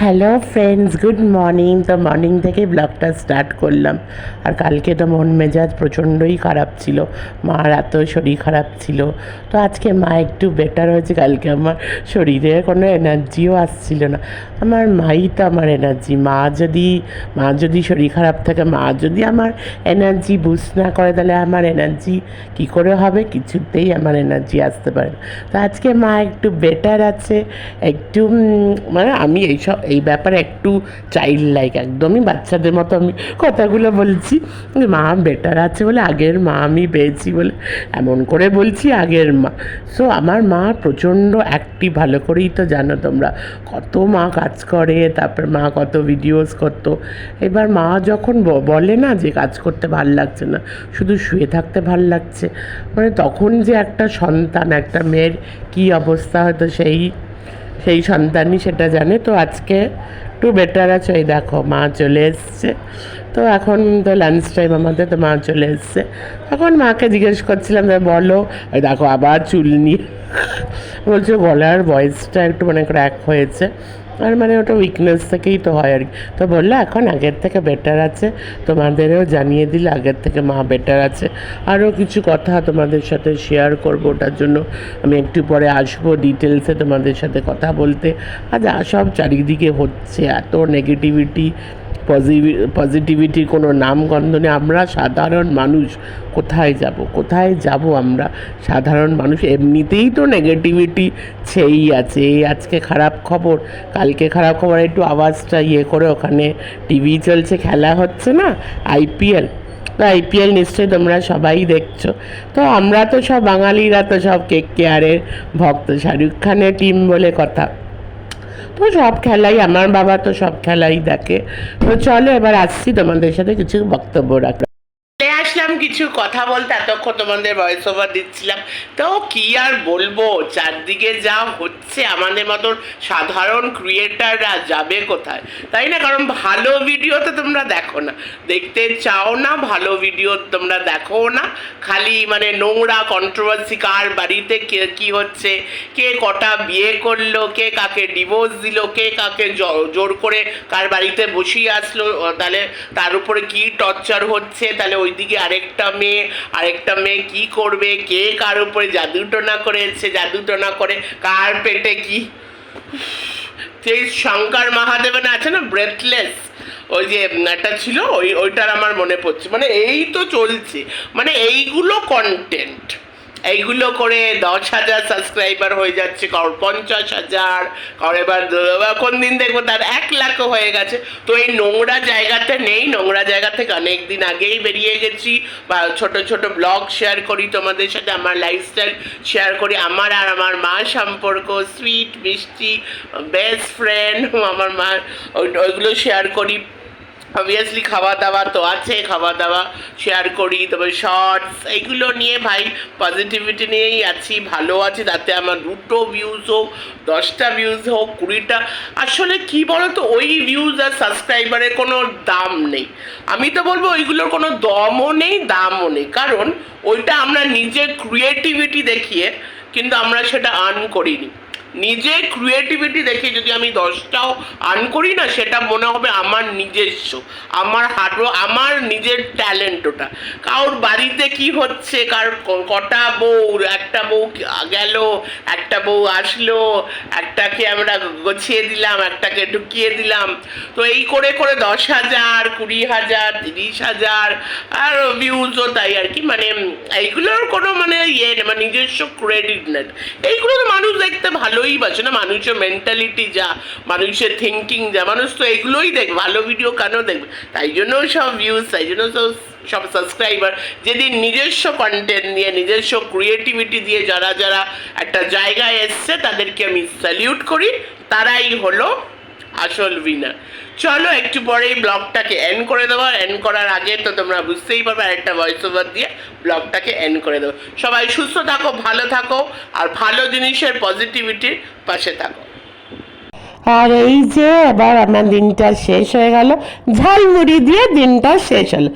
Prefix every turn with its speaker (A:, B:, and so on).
A: Hello friends good morning তো morning থেকে ব্লগটা স্টার্ট করলাম। আর কালকে তো মন মেজাজ প্রচণ্ডই খারাপ ছিল। মার এত শরীর খারাপ ছিল। তো আজকে মা একটু বেটার হয়েছে। কালকে আমার শরীরে কোনো এনার্জিও আসছিল না। আমার মাই তো আমার এনার্জি মা যদি মা যদি শরীর খারাপ থাকে, মা যদি আমার এনার্জি বুস্ট না করে, তাহলে আমার এনার্জি কী করে হবে? কিছুতেই আমার এনার্জি আসতে পারে না। তো আজকে মা একটু বেটার আছে। একটু মানে আমি এইসব এই ব্যাপারে একটু চাইল্ড লাইক একদমই বাচ্চাদের মতো আমি কথাগুলো বলছি। মা বেটার আছে বলে আগের মা আমি পেয়েছি বলে এমন করে বলছি আগের মা। সো আমার মা প্রচণ্ড অ্যাক্টিভ ভালো করেই তো জানো তোমরা। কত মা কাজ করে, তারপর মা কত ভিডিওস করতো। এবার মা যখন বলে না যে কাজ করতে ভালো লাগছে না, শুধু শুয়ে থাকতে ভালো লাগছে মানে তখন যে একটা সন্তান, একটা মেয়ের কী অবস্থা হয়তো সেই সেই সন্তানই সেটা জানে। তো আজকে একটু বেটার আছে এই দেখো মা চলে এসছে। তো এখন তো লাঞ্চ টাইম আমাদের, তো মা চলে এসছে। এখন মাকে জিজ্ঞেস করছিলাম বলো। দেখো, আবার চুল নিয়ে বলছে, গলার ভয়েসটা একটু মানে ক্র্যাক হয়েছে। আর মানে ওটা উইকনেস থেকেই তো হয় আর কি। তো বলল, এখন আগের থেকে বেটার আছে। তোমাদেরও জানিয়ে দিলে, আগের থেকে মা বেটার আছে। আরও কিছু কথা তোমাদের সাথে শেয়ার করব ওটার জন্য। আমি একটু পরে আসব ডিটেলসে তোমাদের সাথে কথা বলতে। আর যা সব চারিদিকে হচ্ছে এত নেগেটিভিটি পজিটিভিটির কোনো নামগন্ধ নেই। আমরা সাধারণ মানুষ, কোথায় যাব? কোথায় যাব আমরা? সাধারণ মানুষ, এমনিতেই তো নেগেটিভিটি ছেই আছে। এই আজকে খারাপ খবর, কালকে খারাপ খবর, একটু আওয়াজটা ইয়ে করে ওখানে টিভি চলছে, খেলা হচ্ছে না? আইপিএল তো আইপিএল নিশ্চয়ই তোমরা সবাই দেখছ। তো আমরা তো সব বাঙালিরা তো সব কেক কেয়ারের ভক্ত। শাহরুখ খানের টিম বলে কথা। তো সব খেলাই, আমার বাবা তো সব খেলাই দেখে। তো চলো এবার আসছি তোমাদের সাথে কিছু বক্তব্য আসলাম কিছু কথা বলতে এতক্ষণ তোমাদের ভয়েস ওভার দিচ্ছিলাম। তো কি আর বলব? চারদিকে যা হচ্ছে আমাদের মতন সাধারণ ক্রিয়েটাররা যাবে কোথায়? তাই না? কারণ ভালো ভিডিও তো তোমরা দেখো না। দেখতে চাও না, ভালো ভিডিও তোমরা দেখো না। খালি মানে নোংরা কন্ট্রোভার্সি কার বাড়িতে কে কী হচ্ছে, কে কটা বিয়ে করল, কে কাকে ডিভোর্স দিল, কে কাকে জোর করে কার বাড়িতে বসিয়ে আসলো তাহলে তার উপরে কি টর্চার হচ্ছে? তাহলে ওইদিকে আরেকটা মেয়ে আরেকটা মেয়ে কি করবে? কে কার উপরে জাদুটোনা করেছে জাদুটোনা করে কার পেটে কি? সেই শঙ্কর মহাদেবন আছে না? ব্রেথলেস ওই যে একটা ছিল, ওই, ওইটার আমার মনে পড়ছে। মানে এই তো চলছে। মানে এইগুলো কন্টেন্ট এইগুলো করে দশ হাজার সাবস্ক্রাইবার হয়ে যাচ্ছে কারোর পঞ্চাশ হাজার কারোর এবার কোন দিন দেখব? তার এক লাখও হয়ে গেছে। তো এই নোংরা জায়গাতে নেই, নোংরা জায়গা থেকে অনেক দিন আগেই বেরিয়ে গেছি। বা ছোট ছোট ব্লগ শেয়ার করি তোমাদের সাথে, আমার লাইফস্টাইল শেয়ার করি। আমার আর আমার মা সম্পর্ক সুইট মিষ্টি বেস্ট ফ্রেন্ড আমার মা, ওই- ওইগুলো শেয়ার করি। অবভিয়াসলি খাওয়া দাওয়া তো আছে খাওয়া দাওয়া শেয়ার করি, তবে শর্টস এগুলো নিয়ে ভাই পজিটিভিটি নিয়েই আছি, ভালো আছি, তাতে আমার দুটো ভিউজ হোক, দশটা ভিউজ হোক, কুড়িটা, আসলে কি বলো তো ওই ভিউজ আর সাবস্ক্রাইবারের কোনো দাম নেই। আমি তো বলব ওইগুলোর কোনো দমও নেই, দামও নেই, কারণ ওইটা আমরা নিজের ক্রিয়েটিভিটি দেখিয়ে, কিন্তু আমরা সেটা আর্ন করিনি। নিজের ক্রিয়েটিভিটি দেখে যদি আমি দশটাও আর্ন করি না, সেটা মনে হবে আমার নিজস্ব, আমার হার্ড আমার নিজের ট্যালেন্ট ওটা। কারোর বাড়িতে কি হচ্ছে? কার কটা বউ? একটা বউ গেল, একটা বউ আসলো, একটাকে আমরা গোছিয়ে দিলাম, একটাকে ঢুকিয়ে দিলাম। তো এই করে করে দশ হাজার, কুড়ি হাজার, তিরিশ হাজার, আর ভিউজও তাই আর কি। মানে এইগুলোর কোনো মানে ইয়ে মানে নিজস্ব ক্রেডিট নেই। এইগুলো তো মানুষ দেখতে ভালোই বাসে না, মানুষের মেন্টালিটি যা, মানুষের থিঙ্কিং যা, মানুষ তো এগুলোই দেখ ভালো ভিডিও কেন দেখবে? তাই জন্য সব ভিউজ তাই জন্য সব সব সাবস্ক্রাইবার যেদিন নিজস্ব কন্টেন্ট নিয়ে, নিজস্ব ক্রিয়েটিভিটি দিয়ে যারা যারা একটা জায়গায় এসছে, তাদেরকে আমি স্যালিউট করি, তারাই হলো আসল উইনার চলো একটু পরেই ব্লগটাকে এন্ড করে দেবো। এন্ড করার আগে তো তোমরা বুঝতেই পারবে আরেকটা ভয়েস ওভার দিয়ে ব্লগটাকে এন্ড করে দেবো। সবাই সুস্থ থাকো, ভালো থাকো, আর ভালো জিনিসের পজিটিভিটির পাশে থাকো। আর এই যে, এবার আমার দিনটা শেষ হয়ে গেল। ঝালমুড়ি দিয়ে দিনটা শেষ হলো।